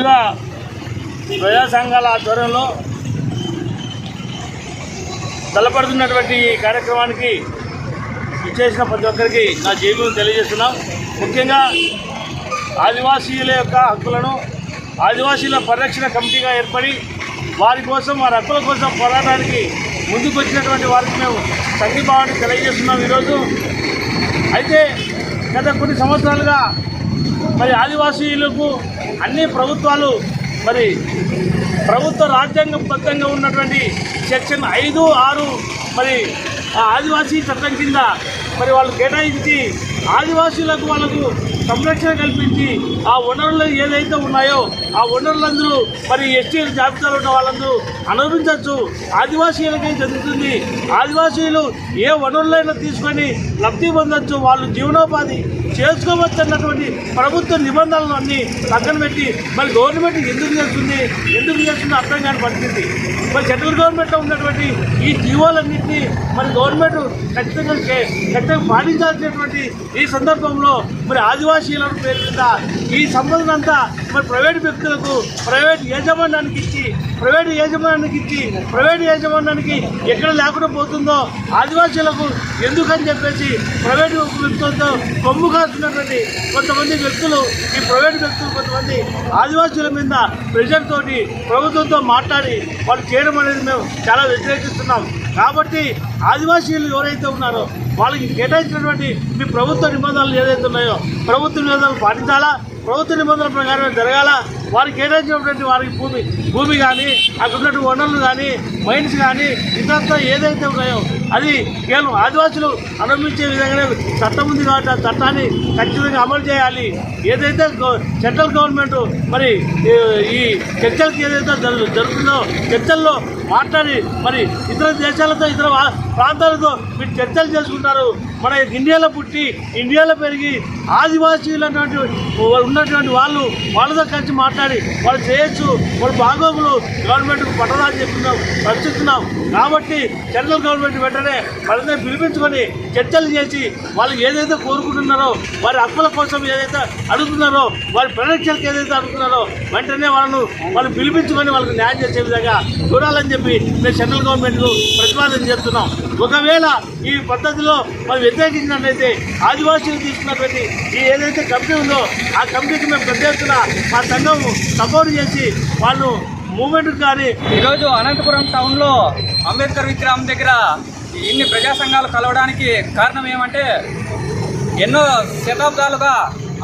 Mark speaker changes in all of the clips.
Speaker 1: ముందుగా ప్రజా సంఘాల ఆధ్వర్యంలో తలపడుతున్నటువంటి ఈ కార్యక్రమానికి ఇచ్చేసిన ప్రతి ఒక్కరికి నా జీవితం తెలియజేస్తున్నాం. ముఖ్యంగా ఆదివాసీల యొక్క హక్కులను ఆదివాసీల పరిరక్షణ కమిటీగా ఏర్పడి వారి కోసం వారి హక్కుల కోసం పోరాటానికి ముందుకు వచ్చినటువంటి వారికి మేము సంఘీభావాన్ని తెలియజేస్తున్నాం ఈరోజు. అయితే గత కొన్ని సంవత్సరాలుగా మరి ఆదివాసీలకు అన్ని ప్రభుత్వాలు మరి ప్రభుత్వ రాజ్యాంగబద్ధంగా ఉన్నటువంటి సెక్షన్ ఐదు ఆరు మరి ఆ ఆదివాసీ చట్టం కింద మరి వాళ్ళు కేటాయించి ఆదివాసీలకు వాళ్ళకు సంరక్షణ కల్పించి ఆ వనరులు ఏదైతే ఉన్నాయో ఆ వనరులందరూ మరి ఎస్టీ జాబితాలో ఉన్న వాళ్ళందరూ అనుభవించవచ్చు. ఆదివాసీలకే జరుగుతుంది? ఆదివాసీలు ఏ వనరులైనా తీసుకొని లబ్ధి పొందొచ్చు వాళ్ళు జీవనోపాధి చేసుకోవచ్చు అన్నటువంటి ప్రభుత్వ నిబంధనలు అన్నీ పక్కన పెట్టి మరి గవర్నమెంట్ ఎందుకు చేస్తుంది ఎందుకు చేస్తుంది అర్థం కాని పరిస్థితి. మరి సెంట్రల్ గవర్నమెంట్లో ఉన్నటువంటి ఈ జీవోలన్నింటినీ మరి గవర్నమెంట్ ఖచ్చితంగా ఖచ్చితంగా పాటించాల్సినటువంటి ఈ సందర్భంలో మరి ఆదివాసీల పేరు మీద ఈ సంబంధం అంతా మరి ప్రైవేట్ వ్యక్తులకు ప్రైవేట్ యాజమాన్యానికి ఇచ్చి ప్రైవేట్ యాజమాన్యానికి ఇచ్చి ప్రైవేట్ యాజమాన్యానికి ఎక్కడ లేకుండా పోతుందో ఆదివాసీలకు ఎందుకని చెప్పేసి ప్రైవేట్ వ్యక్తులతో కొమ్ముగా కాస్తున్నటువంటి కొంతమంది వ్యక్తులు ఈ ప్రైవేట్ వ్యక్తులు కొంతమంది ఆదివాసీల మీద ప్రెజర్ తోటి ప్రభుత్వంతో మాట్లాడి వాళ్ళు చేయడం అనేది మేము చాలా వ్యతిరేకిస్తున్నాం. కాబట్టి ఆదివాసీలు ఎవరైతే ఉన్నారో వాళ్ళకి కేటాయించినటువంటి మీ ప్రభుత్వ నిబంధనలు ఏదైతే ఉన్నాయో ప్రభుత్వ నిబంధనలు పాటించాలా? ప్రభుత్వ నిబంధనల ప్రకారం జరగాల? వారికి కేటాయించినటువంటి వారికి భూమి భూమి కానీ అక్కడ ఉన్నటువంటి వనరులు కానీ మైన్స్ కానీ ఇదంతా ఏదైతే ఉన్నాయో అది కేవలం ఆదివాసులు అనుభవించే విధంగానే చట్టం ఉంది కాబట్టి ఆ చట్టాన్ని ఖచ్చితంగా అమలు చేయాలి. ఏదైతే సెంట్రల్ గవర్నమెంట్ మరి ఈ- ఈ చర్చలకు ఏదైతే జరుగు జరుగుతుందో చర్చల్లో మాట్లాడి మరి ఇతర దేశాలతో ఇతర ప్రాంతాలతో మీరు చర్చలు చేసుకుంటారు. మన ఇండియాలో పుట్టి ఇండియాలో పెరిగి ఆదివాసీలు అన్నటువంటి ఉన్నటువంటి వాళ్ళు వాళ్ళతో కలిసి మాట్లాడి వాళ్ళు చేయొచ్చు వాళ్ళు బాగోగులు గవర్నమెంట్కు పట్టదాన్ని చెప్తున్నాం రక్షిస్తున్నాం కాబట్టి సెంట్రల్ గవర్నమెంట్ వెంటనే వాళ్ళని పిలిపించుకొని చర్చలు చేసి వాళ్ళు ఏదైతే కోరుకుంటున్నారో వారి హక్కుల కోసం ఏదైతే అడుగుతున్నారో వారి పరిరక్షణకు ఏదైతే అడుగుతున్నారో వెంటనే వాళ్ళను వాళ్ళు పిలిపించుకొని వాళ్ళకి న్యాయం చేసే విధంగా చూడాలని చెప్పి మేము సెంట్రల్ గవర్నమెంట్కు ప్రతిపాదన చేస్తున్నాం. ఒకవేళ ఈ పద్ధతిలో మనం వ్యతిరేకించినట్లయితే ఆదివాసీలు తీసుకున్నటువంటి ఈ ఏదైతే కమిటీ ఉందో ఆ కమిటీకి మేము పెద్ద ఎత్తున మా సంఘం సపోర్ట్ చేసి వాళ్ళు మూమెంట్ కానీ
Speaker 2: ఈరోజు అనంతపురం టౌన్లో అంబేద్కర్ విగ్రహం దగ్గర ఇన్ని ప్రజా సంఘాలు కలవడానికి కారణం ఏమంటే ఎన్నో శతాబ్దాలుగా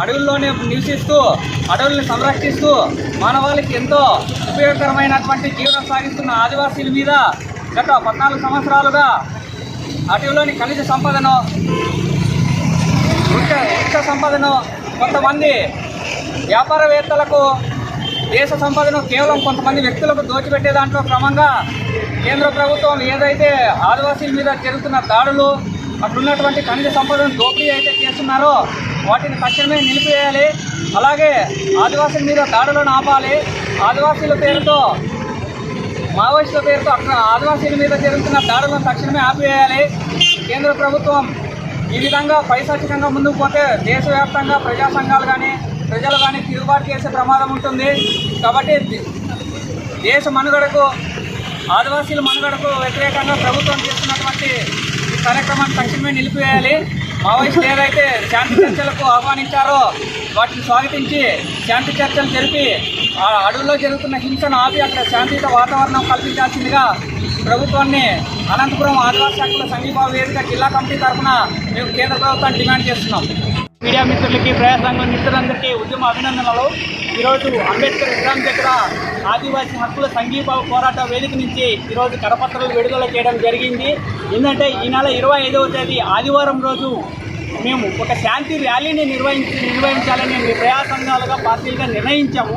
Speaker 2: అడవుల్లోనే నివసిస్తూ అడవుల్ని సంరక్షిస్తూ మానవాళికి ఎంతో ఉపయోగకరమైనటువంటి జీవనం సాగిస్తున్న ఆదివాసీల మీద గత పద్నాలుగు సంవత్సరాలుగా అడవిలోని ఖనిజ సంపదను వృక్ష వృక్ష సంపదను కొంతమంది వ్యాపారవేత్తలకు దేశ సంపదను కేవలం కొంతమంది వ్యక్తులకు దోచిపెట్టే దాంట్లో క్రమంగా కేంద్ర ప్రభుత్వం ఏదైతే ఆదివాసీల మీద జరుగుతున్న దాడులు అక్కడున్నటువంటి ఖనిజ సంపదను దోపిడీ అయితే చేస్తున్నారో వాటిని తక్షణమే నిలిపివేయాలి. అలాగే ఆదివాసీల మీద దాడులను ఆపాలి. ఆదివాసీల పేరుతో మావోయిస్టుల పేరుతో అక్కడ ఆదివాసీల మీద జరుగుతున్న దాడులను తక్షణమే ఆపివేయాలి. కేంద్ర ప్రభుత్వం ఈ విధంగా పైశాచికంగా ముందుకు పోతే దేశవ్యాప్తంగా ప్రజా సంఘాలు కానీ ప్రజలు కానీ తిరుగుబాటు చేసే ప్రమాదం ఉంటుంది. కాబట్టి దేశ మనుగడకు ఆదివాసీల మనుగడకు వ్యతిరేకంగా ప్రభుత్వం చేస్తున్నటువంటి ఈ కార్యక్రమాన్ని తక్షణమే నిలిపివేయాలి. మావోయిస్టులు ఏదైతే శాంతి చర్చలకు ఆహ్వానించారో వాటిని స్వాగతించి శాంతి చర్చలు జరిపి ఆ అడవుల్లో జరుగుతున్న హింసను ఆపి అక్కడ శాంతియుత వాతావరణం కల్పించాల్సిందిగా ప్రభుత్వాన్ని అనంతపురం ఆదివాసీ హక్కుల సంఘీభావ వేదిక జిల్లా కమిటీ తరఫున మేము కేంద్ర ప్రభుత్వాన్ని డిమాండ్ చేస్తున్నాం. మీడియా మిత్రులకి ప్రజా సంఘం మిత్రులందరికీ ఉద్యమ అభినందనలు. ఈరోజు అంబేద్కర్ విగ్రహం దగ్గర ఆదివాసీ హక్కుల సంఘీభావ పోరాట వేదిక నుంచి ఈరోజు కరపత్రాలు విడుదల చేయడం జరిగింది. ఏంటంటే ఈ నెల ఇరవై ఐదవ తేదీ ఆదివారం రోజు మేము ఒక శాంతి ర్యాలీని నిర్వహించి నిర్వహించాలని మీ ప్రజా సంఘాలుగా పార్టీలుగా నిర్ణయించాము.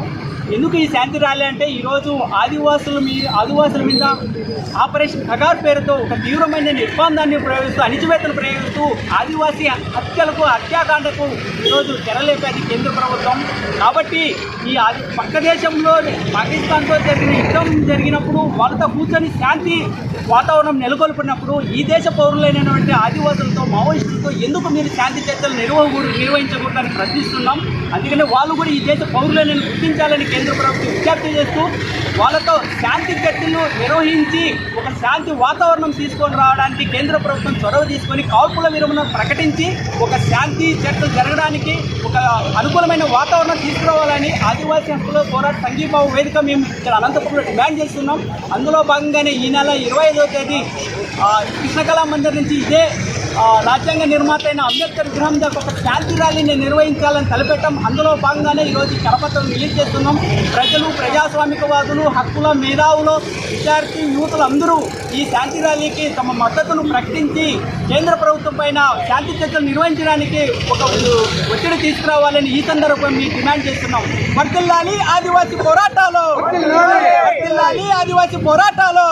Speaker 2: ఎందుకు ఈ శాంతి ర్యాలీ అంటే ఈరోజు ఆదివాసుల మీద ఆదివాసుల మీద ఆపరేషన్ కగార్ పేరుతో ఒక తీవ్రమైన నిర్బంధాన్ని ప్రయోగిస్తూ అణిచివేతను ప్రయోగిస్తూ ఆదివాసీ హత్యలకు హత్యాకాండకు ఈరోజు తెరలేపేది కేంద్ర ప్రభుత్వం. కాబట్టి ఈ ఆది పక్క దేశంలో పాకిస్తాన్తో జరిగిన యుద్ధం జరిగినప్పుడు వాళ్ళతో కూర్చొని శాంతి
Speaker 3: వాతావరణం నెలకొల్పినప్పుడు ఈ దేశ పౌరులైనటువంటి ఆదివాసులతో మావోయిస్టులతో ఎందుకు మీరు శాంతి చర్చలు నిర్వహకూడదు నిర్వహించకూడదని ప్రశ్నిస్తున్నాం? అందుకనే వాళ్ళు కూడా ఈ దేశ పౌరులైన గుర్తించాలని కేంద్ర ప్రభుత్వం విజ్ఞప్తి చేస్తూ వాళ్ళతో శాంతి చర్చలు నిర్వహించి ఒక శాంతి వాతావరణం తీసుకొని రావడానికి కేంద్ర ప్రభుత్వం చొరవ తీసుకొని కాల్పుల విరమణ ప్రకటించి ఒక శాంతి చర్చలు జరగడానికి ఒక అనుకూలమైన వాతావరణం తీసుకురావాలని ఆదివాసీ హక్కుల పోరాట సంఘీభావ వేదిక మేము ఇక్కడ అనంతపురంలో డిమాండ్ చేస్తున్నాం. అందులో భాగంగానే ఈ నెల ఇరవై ఐదో తేదీ కృష్ణకళా మందిర్ నుంచి ఇదే రాజ్యాంగ నిర్మాత అయిన అంబేద్కర్ విగ్రహం దగ్గర ఒక శాంతి ర్యాలీని నిర్వహించాలని తలపెట్టాం. అందులో భాగంగానే ఈరోజు ఈ కరపత్రం రిలీజ్ చేస్తున్నాం. ప్రజలు ప్రజాస్వామికవాదులు హక్కుల మేధావులు విద్యార్థి యువతులు అందరూ ఈ శాంతి ర్యాలీకి తమ మద్దతును ప్రకటించి కేంద్ర ప్రభుత్వం పైన శాంతి చర్చలు నిర్వహించడానికి ఒక ఒత్తిడి తీసుకురావాలని ఈ సందర్భంగా మేము డిమాండ్ చేస్తున్నాం. వర్తిల్లాలి ఆదివాసీ పోరాటాలు! వర్తిల్లాలి ఆదివాసీ పోరాటాలు!